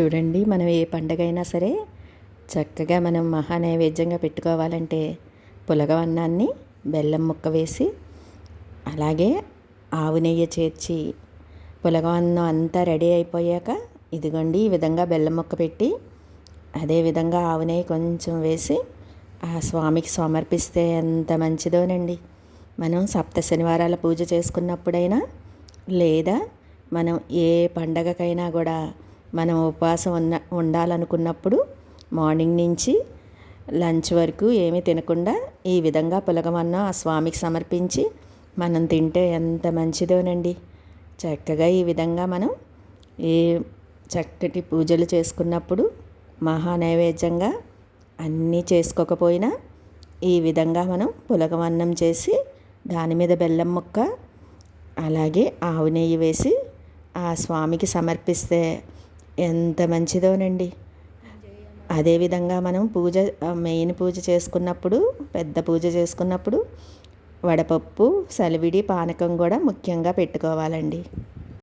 చూడండి మనం ఏ పండగ అయినా సరే చక్కగా మనం మహా నైవేద్యంగా పెట్టుకోవాలంటే పులగవన్నాన్ని బెల్లం ముక్క వేసి అలాగే ఆవు నెయ్యి చేర్చి పులగవన్నం అంతా రెడీ అయిపోయాక ఇదిగోండి ఈ విధంగా బెల్లం ముక్క పెట్టి అదేవిధంగా ఆవు నెయ్యి కొంచెం వేసి ఆ స్వామికి సమర్పిస్తే ఎంత మంచిదోనండి. మనం సప్త శనివారాల పూజ చేసుకున్నప్పుడైనా లేదా మనం ఏ పండగకైనా కూడా మనం ఉపవాసం ఉన్న ఉండాలనుకున్నప్పుడు మార్నింగ్ నుంచి లంచ్ వరకు ఏమీ తినకుండా ఈ విధంగా పులగమన్నం ఆ స్వామికి సమర్పించి మనం తింటే ఎంత మంచిదోనండి. చక్కగా ఈ విధంగా మనం ఏ చక్కటి పూజలు చేసుకున్నప్పుడు మహా నైవేద్యంగా అన్నీ చేసుకోకపోయినా ఈ విధంగా మనం పులగమన్నం చేసి దాని మీద బెల్లం ముక్క అలాగే ఆవు నెయ్యి వేసి ఆ స్వామికి సమర్పిస్తే ఎంత మంచిదోనండి. అదేవిధంగా మనం పూజ మెయిన్ పూజ చేసుకున్నప్పుడు పెద్ద పూజ చేసుకున్నప్పుడు వడపప్పు సలివిడి పానకం కూడా ముఖ్యంగా పెట్టుకోవాలండి.